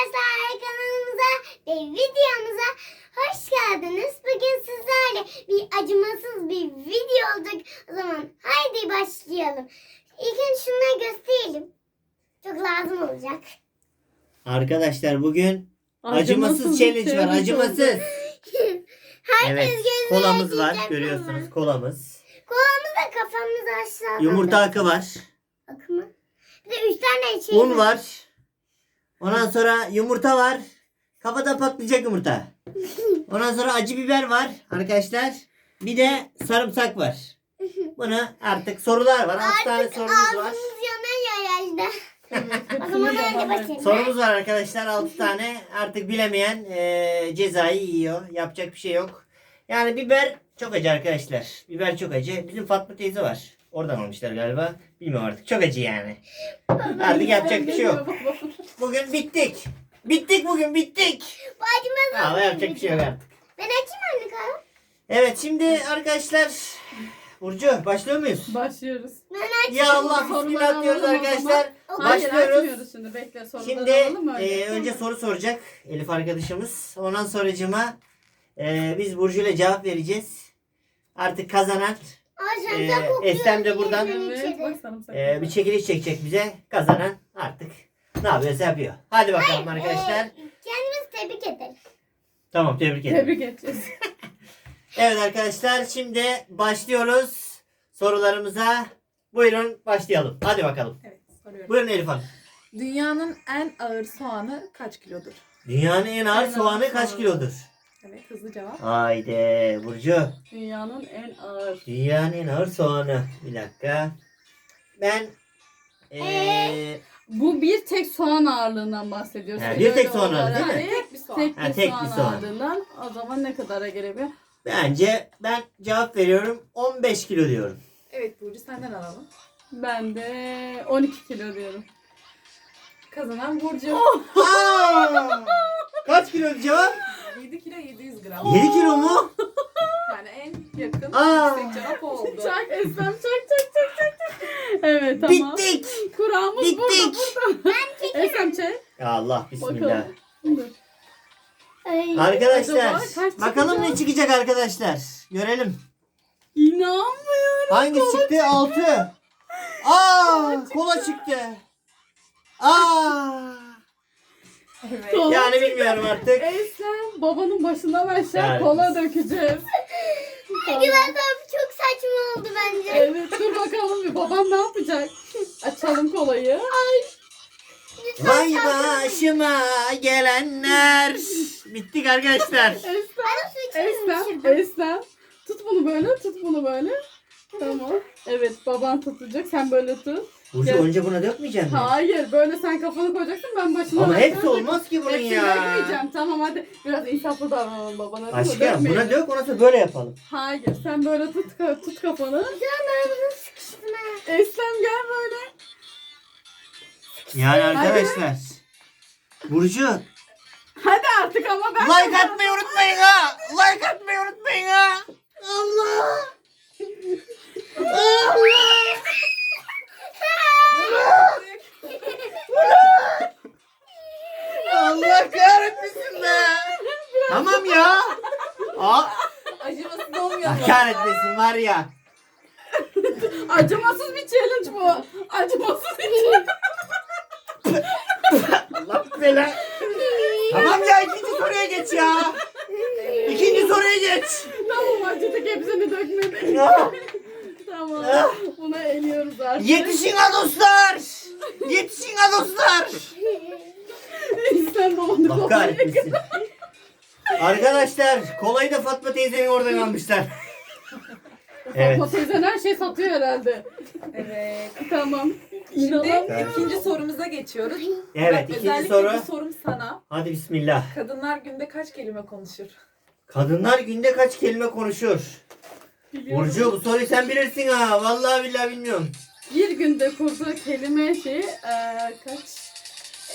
arkadaşlar kanalımıza ve videomuza hoş geldiniz. Bugün sizlerle bir acımasız bir video olduk. O zaman haydi başlayalım. İlk önce şunları gösterelim. Çok lazım olacak. Arkadaşlar bugün acımasız challenge var. Acımasız. Herkes Evet. Kolamız var. Görüyorsunuz ama. kolamız. Kolamızda kafamız aşağıda. Yumurta akı var. Akımı. Bir de üç tane şey Un var. Ondan sonra yumurta var. Kafada patlayacak yumurta. Ondan sonra acı biber var arkadaşlar. Bir de sarımsak var. Bunu artık sorular var. 6 tane Artık sorumuz var. ağzımız yanıyor herhalde. o zaman hadi bakayım. Sorumuz var arkadaşlar 6 tane. Artık bilemeyen eee, cezayı yiyor. Yapacak bir şey yok. Yani biber çok acı arkadaşlar. Biber çok acı. Bizim Fatma teyze var. Oradan almışlar galiba. Bilmiyorum artık. Çok acı yani. Artık yapacak bir şey yok. Bugün bittik. Bittik bugün bittik. Bu acımaz Ama yapacak bir şey yok artık. Ben açayım anne kahve. Evet şimdi arkadaşlar. Burcu başlıyor muyuz? Başlıyoruz. Ben açayım. Ya Allah bismillah diyoruz alalım o arkadaşlar. Hayır Başlıyoruz. açmıyoruz şimdi bekle soruları Şimdi alalım öyle. e, önce soru soracak Elif arkadaşımız. Ondan sonracıma e, biz Burcu ile cevap vereceğiz. Artık kazanan Ee. Estem de buradan- Yemin Evet içeri. bak sarımsak. e, bir çekiliş çekecek bize. Kazanan artık ne yapıyorsa yapıyor. Hadi bakalım arkadaşlar. Ee, kendimizi tebrik ederiz. Tamam tebrik ederim. Tebrik edeceğiz. Evet arkadaşlar şimdi başlıyoruz sorularımıza. Buyurun başlayalım. Hadi bakalım. evet soruyorum. Buyurun Elif Hanım. Dünyanın en ağır soğanı kaç kilodur? Dünyanın en ağır En ağır soğanı kaç soğanı. kilodur? Evet hızlı cevap. Haydi Burcu. Dünyanın en ağır. Dünyanın en ağır soğanı. Bir dakika. Ben eee Bu bir tek soğan ağırlığından bahsediyoruz. Ha, bir tek soğan ağırlığı değil mi? Tek bir soğan. Tek bir, Ha, tek bir soğan, soğan. ağırlığından o zaman ne kadara gelebiliyor? bence ben cevap veriyorum 15 kilo diyorum. Evet Burcu senden alalım. Ben de 12 kilo diyorum. Kazanan Burcu. Aa! Kaç kilo cevap? 7 kilo 700 gram. 7 kilo mu? Yani en yakın Aa! yüksek cevap oldu. Çak Esnem çak çak çak çak çak. Evet tamam. Bittik. Kurağımız Bittik. burada burada. Esnem çek. Ya Allah bismillah. Bakalım. Dur. Ay. Arkadaşlar Acaba kaç bakalım çıkacak? ne çıkacak arkadaşlar. Görelim. İnanmıyorum. Hangisi çıktı? 6. Aa, kola çıktı. Aa. Evet. Kola Yani bilmiyorum artık. Esnem babanın başından aşağı Yani. kola dökeceğiz. Güven abi çok saçma oldu bence. Evet dur bakalım bir babam ne yapacak? Açalım kolayı. Vay başıma gelenler. Bittik arkadaşlar. Su Esnem. şuradan. Esnem. Tut bunu böyle tut bunu böyle. Tamam. Evet baban tutacak sen böyle tut. Burcu Gel. önce buna dökmeyecek mi? Hayır böyle sen kafanı koyacaksın ben başına Ama hepsi olmaz ki bunun Hepsini ya. dökmeyeceğim tamam hadi biraz insaflı davranalım babana. Aşkım Dökmeyelim. buna dök ondan sonra böyle yapalım. Hayır sen böyle tut tut kafanı. Canlarımızın sıkıştığına. Eslem gel böyle. Yani arkadaşlar. Burcu Hadi artık ama ben like atmayı unutmayın ha. Like atmayı unutmayın ha. Allah. Allah. Allah kahretmesin be. Tamam ya. Aa, Acımasız olmuyor Allah kahretmesin var ya. acımasız bir challenge bu. Acımasız bir challenge. Allah bela. Tamam ya ikinci soruya geç ya. İkinci soruya geç. tamam acıdık hepsini dökmedik. Tamam. Buna eliyoruz artık. Yetişin ha dostlar. Yetişin ha dostlar. Eslem babanı Allah kahretmesin. Arkadaşlar kolayı da Fatma teyzenin oradan almışlar. Evet. Fatma teyzen her şey satıyor herhalde. Evet. Tamam. Şimdi İnanamıyorum. ikinci sorumuza geçiyoruz. Evet Bak, ikinci özellikle soru. bu sorum sana. Hadi bismillah. Kadınlar günde kaç kelime konuşur? Kadınlar günde kaç kelime konuşur? Biliyorum. Burcu bu soruyu sen bilirsin ha. Vallahi billahi bilmiyorum. Bir günde kurduğu kelime şeyi eee kaç?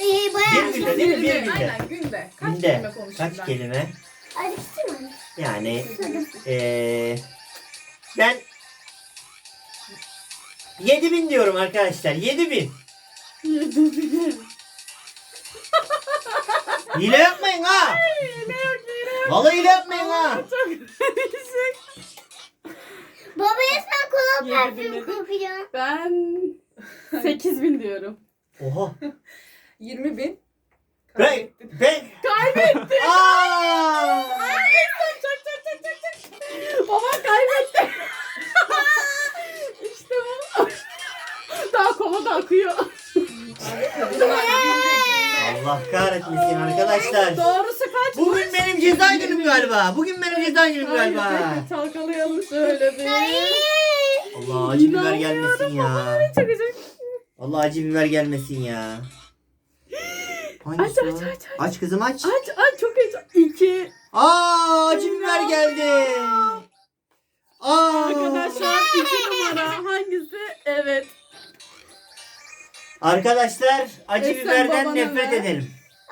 Ee, bayağı Bir günde değil mi? Bir Günde, günde. Aynen günde. Kaç Günde. kelime konuşur Kaç ben? kelime? Acıktı mı? Yani eee ben 7000 diyorum arkadaşlar. 7000. Yedi bin. Hile yapmayın ha. Yine yok yine yok. Vallahi hile yapmayın ha. Çok. Baba resmen kola Yedi parfüm dinledim. kokuyor. Ben 8000 diyorum. Oha. 20 bin. Ben, ben. Kaybetti. Aa! Baba kaybetti. işte bu. Daha kola da akıyor. Allah kahretmesin arkadaşlar. Doğrusu kaç? Bugün benim ceza günüm galiba. Bugün benim ceza günüm Hayır, galiba. bekle, çalkalayalım şöyle bir. Hayır. Allah acı biber gelmesin ya. Çıkacak. Allah acı biber gelmesin ya. Hangisi Aç, o? aç, aç, aç. Aç kızım aç. Aç aç çok heyecan. İki. Aa acı biber geldi. Aa. Arkadaşlar iki numara hangisi? Evet. Arkadaşlar acı Esen biberden babana nefret ver.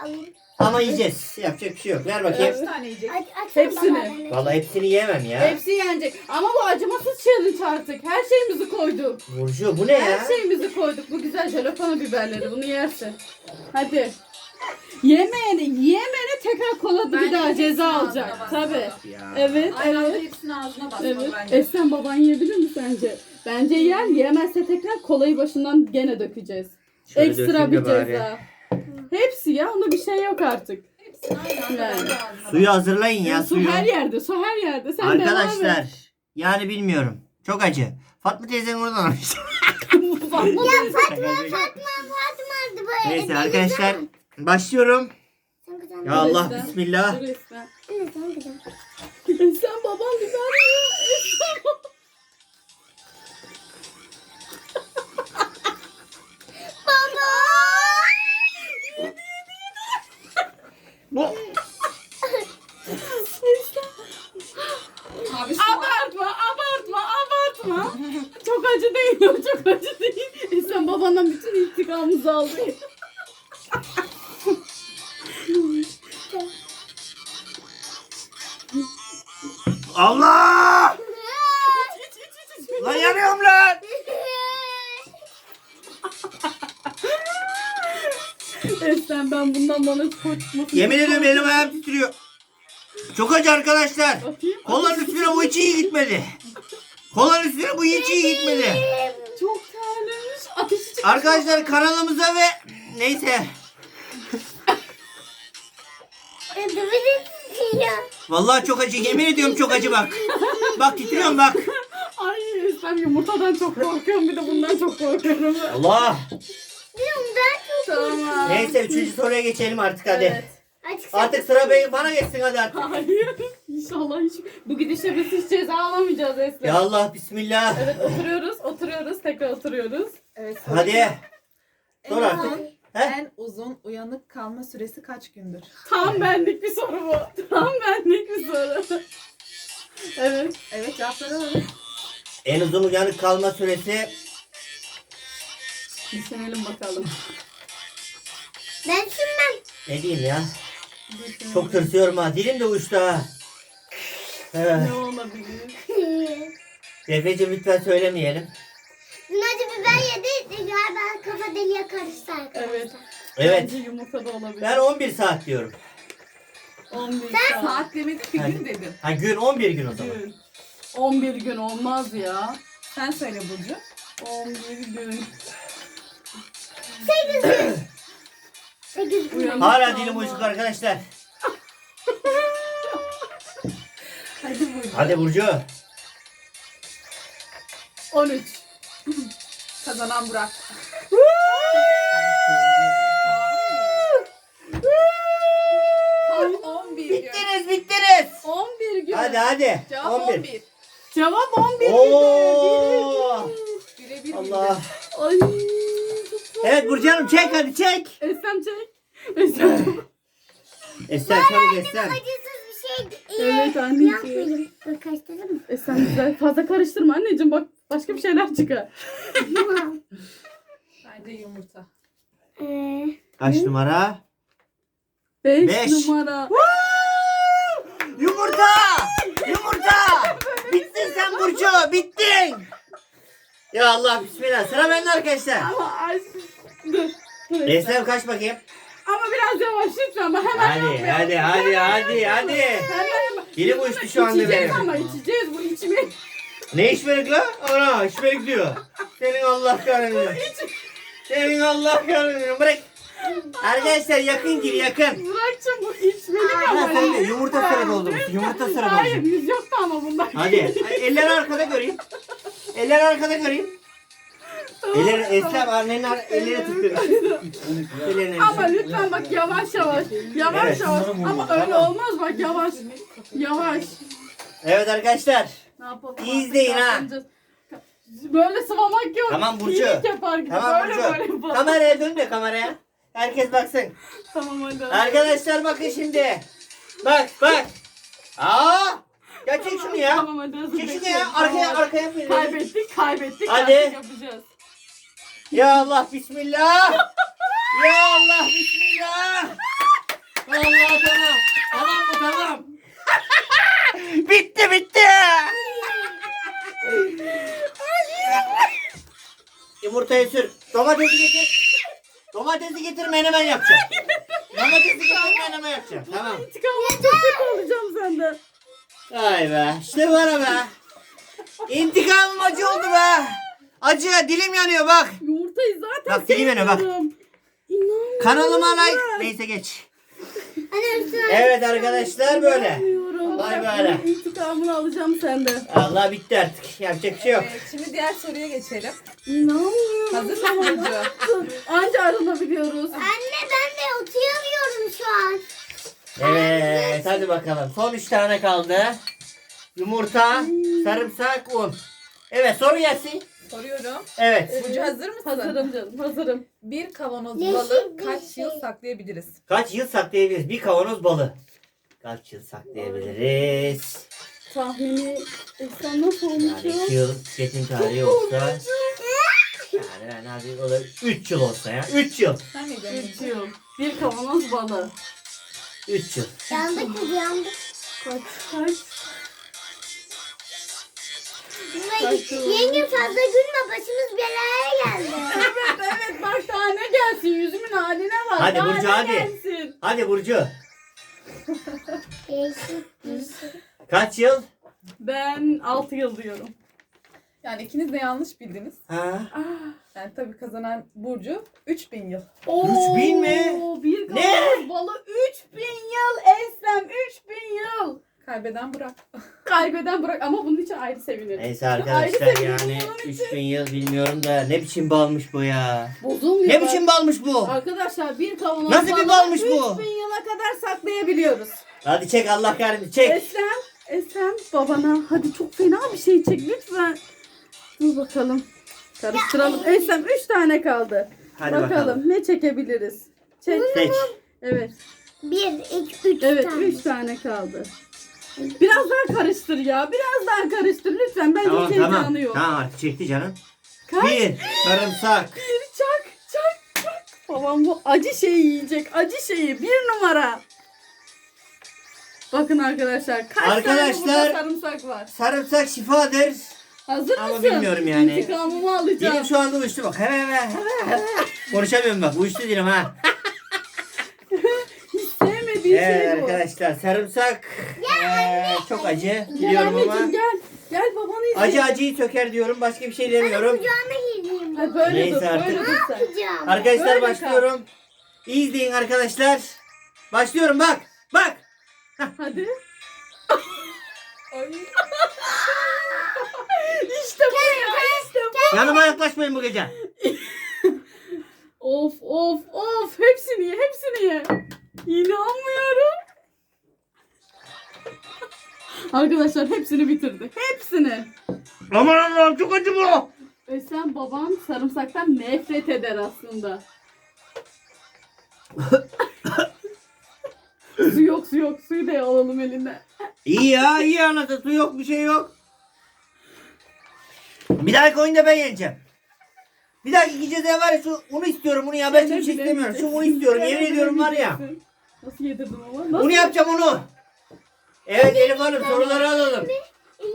Alayım. Ama yiyeceğiz. Yapacak bir şey yok. Ver bakayım. Kaç tane yiyecek? Hepsini. Vallahi hepsini yiyemem ya. Hepsi yenecek. Ama bu acımasız challenge artık. Her şeyimizi koyduk. Burcu bu ne ya? Her şeyimizi koyduk. Bu güzel jalapeno biberleri. Bunu yersin. Hadi. Yemeyene, yemeyene tekrar ceza ağzına alacak. Tabii. Ya. Evet, Aynı anda evet. hepsini ağzına basmalı Evet. bence. Esen baban yiyebilir mi sence? Bence yer. Yiyemezse tekrar kolayı başından gene dökeceğiz. Şöyle Ekstra dökeyim bir de bari. ceza. Hepsi ya. Onda bir şey yok artık. Hepsini aynı anda Yani. bence ağzına Suyu hazırlayın ya su suyu. her yerde. Su her yerde. Sen devam Arkadaşlar yani bilmiyorum. Çok acı. Fatma teyzenin oradan almış. Ya Fatma Fatma Fatma böyle. Neyse arkadaşlar başlıyorum. Ya Allah bismillah. Dur. Anne sen baban biber yiyor. Esen ben bundan bana korkmasın. Yemin ediyorum elim ayağım titriyor. Çok acı arkadaşlar. Bakayım. Kolanın üstüne bu hiç iyi gitmedi. Kolanın üstüne bu hiç iyi gitmedi. Çok terlemiş. Ateşi çıkmış. Arkadaşlar kanalımıza ve neyse. ya. Vallahi çok acı. Yemin ediyorum çok acı bak. Bak titriyorum bak. Ay Esen yumurtadan çok korkuyorum. Bir de bundan çok korkuyorum. Allah. Tamam. Neyse üçüncü soruya geçelim artık hadi. Evet. Açık Artık sıra be- bana geçsin hadi artık. Hayır. İnşallah hiç bu gidişle biz hiç ceza alamayacağız Esen. Ya Allah bismillah. Evet oturuyoruz, oturuyoruz, tekrar oturuyoruz. Evet. Hadi. En Sor artık. uzun- He? En uzun uyanık kalma süresi kaç gündür? Tam benlik bir soru bu. Tam benlik bir soru. Evet. Evet cevapları alalım. En uzun uyanık kalma süresi Düşünelim bakalım. Ben düşünmem. ne diyeyim ya? Çok tırsıyorum ha. Dilim de uçtu ha. Ne olabilir? Defeciğim lütfen söylemeyelim. Dün acı biber yedi galiba kafa deliğe karıştı arkadaşlar. Evet. Evet. Bence yumurta da olabilir. Ben 11 saat diyorum. 11 saat. Saat demedin ki gün dedin. Ha gün 11 gün o zaman. Gün. 11 gün olmaz ya. Sen söyle Burcu. 11 gün. Sekiz gün. Hala dilim uyuşuk arkadaşlar. Hadi Burcu. Hadi Burcu. 13. Kazanan Burak. Tam 11 gün. Bittiniz bittiniz. 11 gün. Hadi hadi. Cevap 11. 11. Cevap 11 Oo. Birebir bildi. Allah. Ay. Evet Burcu Hanım çek hadi çek. Esem çek. Esem çok. Esen çabuk Esen. Acısız bir şey. Evet anneciğim. Yapmayayım. Dur karıştırdım mı? Esem güzel. Fazla karıştırma anneciğim bak başka bir şeyler çıkar. Bence yumurta. Ee, Kaç numara? 5 Beş. numara. Yumurta! Yumurta! Bittin sen Burcu, bittin! Ya Allah bismillah. Sıra bende arkadaşlar. Ama ay. Dur. Dur. Esem kaç bakayım? Ama biraz yavaş lütfen. Bak hemen Hadi yapmayalım. hadi hadi hadi hadi. Hemen hemen. Dilim uçtu şu anda İçeceğiz benim. ama içeceğiz bu içmeyi. Ne içmelik lan? Ana içmelik diyor. Senin Allah kahretsin. Senin Allah kahretsin. Bırak. Arkadaşlar yakın gir yakın. Bırakacağım bu içmelik ama. sen de yumurta sarı doldurmuşsun. Yumurta sarı Hayır doldurmuşsun. yüz yoktu ama bunda. Hadi. Eller arkada göreyim. Eller arkada göreyim. Elleri Eslem annenin ar- elleri tutuyor. Ellerini Ama lütfen bak yavaş yavaş. Yavaş Evet. yavaş. Ama öyle olmaz bak yavaş. Yavaş. Evet arkadaşlar. Ne yapalım? İyi izleyin ha. Böyle sıvamak yok. Tamam Burcu. İyilik yapar gibi. Tamam böyle Burcu. böyle yapalım. Kameraya dön de kameraya. Herkes baksın. Tamam hadi. Arkadaşlar bakın şimdi. Bak bak. Aa! Ya çek şunu ya. Tamam hadi hazır Çek şunu bekliyorum. ya. Arkaya Tamam. arkaya. Kaybettik kaybettik. Hadi. Artık yapacağız. Ya Allah bismillah. Ya Allah bismillah. Allah tamam. Tamam mı tamam. bitti bitti. Yumurtayı sür. Domatesi getir. Domatesi getir menemen yapacağım. Domatesi getir menemen yapacağım. Tamam. İntikamını çok kötü alacağım senden. Ay be. İşte bana be. İntikamım acı oldu be. Acı dilim yanıyor bak. Yumurtayı zaten Bak, yanıyor, bak. sevmiyorum. İnanmıyorum. Kanalıma like. Neyse geç. Üstüne. Evet arkadaşlar böyle. İnanmıyorum. Vay Bak, böyle. bunun İntikamını alacağım senden. Allah bitti artık. Yapacak bir şey yok. Evet, şimdi diğer soruya geçelim. İnanmıyorum. Hazır mısın Burcu? Anca aranabiliyoruz. Anne ben de oturamıyorum şu an. Evet hadi bakalım. Son üç tane kaldı. Yumurta, sarımsak, un. Evet soru gelsin. Soruyorum. Evet. Burcu hazır mısın? Hazırım canım hazırım. Bir kavanoz Yeşil balı bir kaç şey. yıl saklayabiliriz? Kaç yıl saklayabiliriz? Bir kavanoz balı. Kaç yıl saklayabiliriz? Tahmini sen nasıl olmuş Yani ya? iki yıl tüketim tarihi yoksa. Yani ben hadi o da 3 yıl olsa ya. 3 yıl. Sen ne diyorsun? Üç yıl. Bir kavanoz balı. 3 yıl. Yandık kız yandık. Kaç kaç? Kaç Yenge fazla gülme başımız belaya geldi. Evet evet bak daha ne gelsin yüzümün haline bak. Hadi daha Burcu, ne hadi. Gelsin. Hadi Burcu. Değişik. Kaç yıl? Ben 6 yıl diyorum. Yani ikiniz de yanlış bildiniz. Ha? Yani tabii kazanan Burcu 3000 yıl. Oo, 3000 mi? Bir Ne? balı 3000 yıl Eslem 3000 yıl. Kaybeden Burak. Kaybeden bırak ama bunun için ayrı sevinirim. Neyse Ayrı arkadaşlar yani bunun için. 3000 yıl bilmiyorum da ne biçim balmış bu ya. Bozulmuyor. Ne bak. biçim balmış bu? Arkadaşlar bir kavanoz Nasıl bir balı balmış bu? 3000 yıla kadar saklayabiliyoruz. Hadi çek Allah kahretsin çek. Eslem, Eslem babana hadi çok fena bir şey çek lütfen. Dur bakalım. Karıştıralım. Eslem 3 tane kaldı. Hadi bakalım. bakalım. ne çekebiliriz. Çek. Seç. Evet. Bir, iki, üç Evet tane. 3 tane kaldı. Biraz daha karıştır ya. Biraz daha karıştır lütfen. Bence Tamam hiç tamam. yok. Tamam artık çekti canım. Kaç? Bir sarımsak. Bir çak çak çak. Babam bu acı şeyi yiyecek. Acı şeyi bir numara. Bakın arkadaşlar. Kaç Arkadaşlar- tane sarımsak var. Sarımsak şifadır. Hazır Ama mısın? bilmiyorum yani. İntikamımı alacağım. Dilim şu anda uyuştu bak. Hemen hemen. Konuşamıyorum bak. Uyuştu dilim ha. Hiç sevmediği Evet şey bu. arkadaşlar sarımsak eee, çok acı Gel biliyorum ama anneciğim gel. Gel babanı izle. acı acıyı söker diyorum. Başka bir şey demiyorum. Kucağına gireyim. Ha, böyle Neyse dur, artık. böyle dur sen. Arkadaşlar Böyle kal. başlıyorum. İyi izleyin arkadaşlar. Başlıyorum bak. Bak. Hadi. Ay. İşte bu ya, işte bu. Yanıma yaklaşmayın bu gece. Of of of. Hepsini ye, hepsini ye. İnanmıyorum. Arkadaşlar hepsini bitirdi. Hepsini. Aman Allah'ım çok acı bu. Ve sen baban sarımsaktan nefret eder aslında. su yok su yok. Suyu da alalım eline. İyi ya iyi anlatı su yok bir şey yok. Bir dahaki oyunda ben yeneceğim. Bir dahaki gece de var ya şu unu istiyorum bunu ya ben hiç istemiyorum. Şu unu istiyorum yemin ediyorum var ya. Nasıl yedirdim ama? Nasıl? Bunu yapacağım onu. Evet Elif Hanım soruları alalım.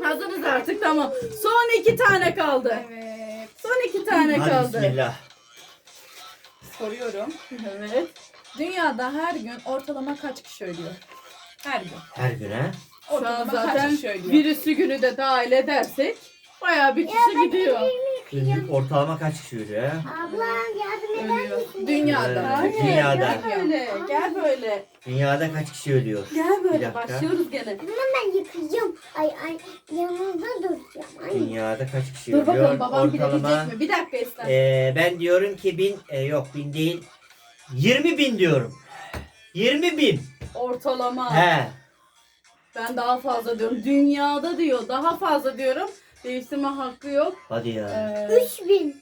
Hazırız artık tamam. Son iki tane kaldı. Evet. Son iki tane Hadi kaldı. bismillah. Soruyorum. Evet. Dünyada her gün ortalama kaç kişi ölüyor? Her gün. Her gün ha. Şu an Ortalama kaç zaten kişi ölüyor? virüsü günü de dahil edersek bayağı bir kişi gidiyor. Günlük ortalama kaç kişi ölüyor ha? Ablam yardım eder Ölüyor. misin? Dünyada. Evet. Hayır, Dünyada. gel böyle, gel böyle. Dünyada kaç kişi ölüyor? Gel Bir böyle, dakika. başlıyoruz gene. Ama ben yıkayacağım. Ay ay yanında duracağım. Ay. Dünyada kaç kişi Dur ölüyor? bakalım babam ortalama. bilebilecek mi? Bir dakika Eslem. Ee, ben diyorum ki bin, e, yok bin değil. 20 bin diyorum. 20 bin. Ortalama. He. Ben daha fazla diyorum. Dünyada diyor. Daha fazla diyorum. Değiştirme hakkı yok. Hadi ya. Ee, 3000.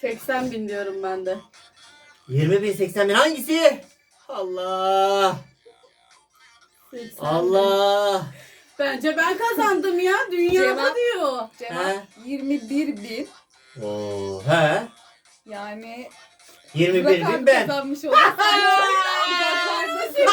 80 bin diyorum ben de. 20 bin 80 bin hangisi? Allah. 80 bin. Allah. Bence ben kazandım ya. Dünyada Cevap- diyor. Cevap He. 21 bin. Oo, he. Yani 21 Burak bin ben. kazanmış uzaklardasın.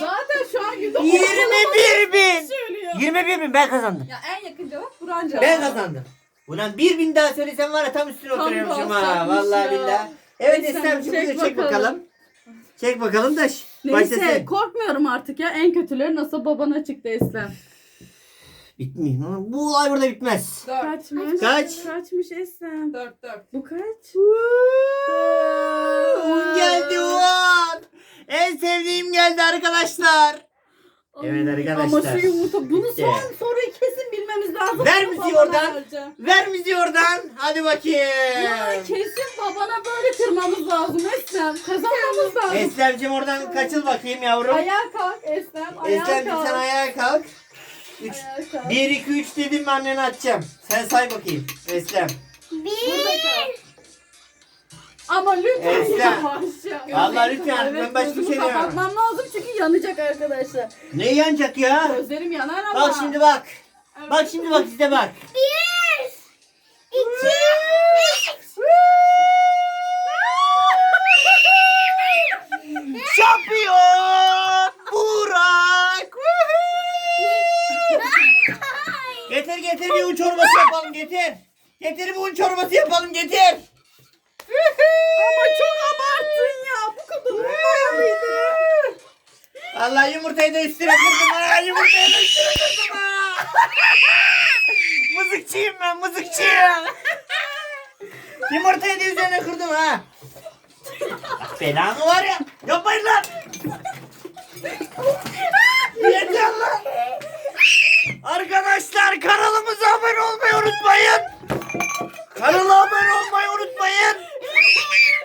Zaten şu an günde 21 bin. söylüyor. 21 bin ben kazandım. Ya en yakın cevap Buran cevap. Ben kazandım. Ulan bir bin daha söylesem var ya tam üstüne Tam oturuyormuşum ha. basacakmış Vallahi ya. billahi. Evet Neyse, Esra'cığım çek çek, çek bakalım. bakalım. Çek bakalım da ş- Neyse başlasın. korkmuyorum artık ya. En kötüleri nasıl babana çıktı Eslem. Bitmiyor. ama Bu ay burada bitmez. 4. Kaçmış? Kaç? Kaçmış Eslem? 4 4. Bu kaç? Un geldi un. En sevdiğim geldi arkadaşlar. Evet Ay, arkadaşlar. Ama şu yumurta bunu Bitti. son lazım. Ver müziği oradan. vereceğim. Ver müziği oradan. Hadi Ya bakayım. kesin babana böyle kırmamız lazım Eslem. Kazanmamız lazım. Eslemciğim oradan kaçıl bakayım yavrum. Ayağa kalk Eslem. Ayağa Eslemciğim kalk. sen ayağa kalk. 3 Ayağa kalk. 1 2 3 dedim mi annene atacağım. Sen say bakayım. Eslem. Bir. Ama lütfen Eslem. yavaş ya. Allah lütfen, ben başka bir şey demiyorum. kapatmam lazım çünkü yanacak arkadaşlar. Ne yanacak ya? Gözlerim yanar ama. Bak şimdi bak. Bak şimdi bak size bak. Bir. İki. Üç. Şampiyon Burak. getir getir bir un çorbası yapalım getir. Getir bir un çorbası yapalım getir. Ama çok abarttın ya. Bu kadar olmamalıydı. Allah yumurtayı da üstüne kırdım ha. Yumurtayı da üstüne kırdım ha. mızıkçıyım ben mızıkçıyım. Yumurtayı da üzerine kırdım ha. Belanı var ya. Yapmayın lan. Yeter lan. Arkadaşlar kanalımıza abone olmayı unutmayın. Kanala abone olmayı unutmayın.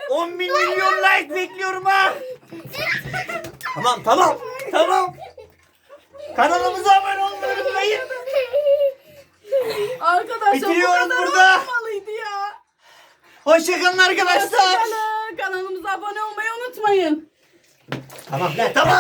10 bin milyon like bekliyorum ha. Tamam tamam tamam. Kanalımıza abone olmayı unutmayın. Arkadaşlar Bitiriyoruz bu kadar burada. olmamalıydı ya. Hoşçakalın arkadaşlar. Hoşçakalın. Kanalımıza abone olmayı unutmayın. Tamam lan tamam.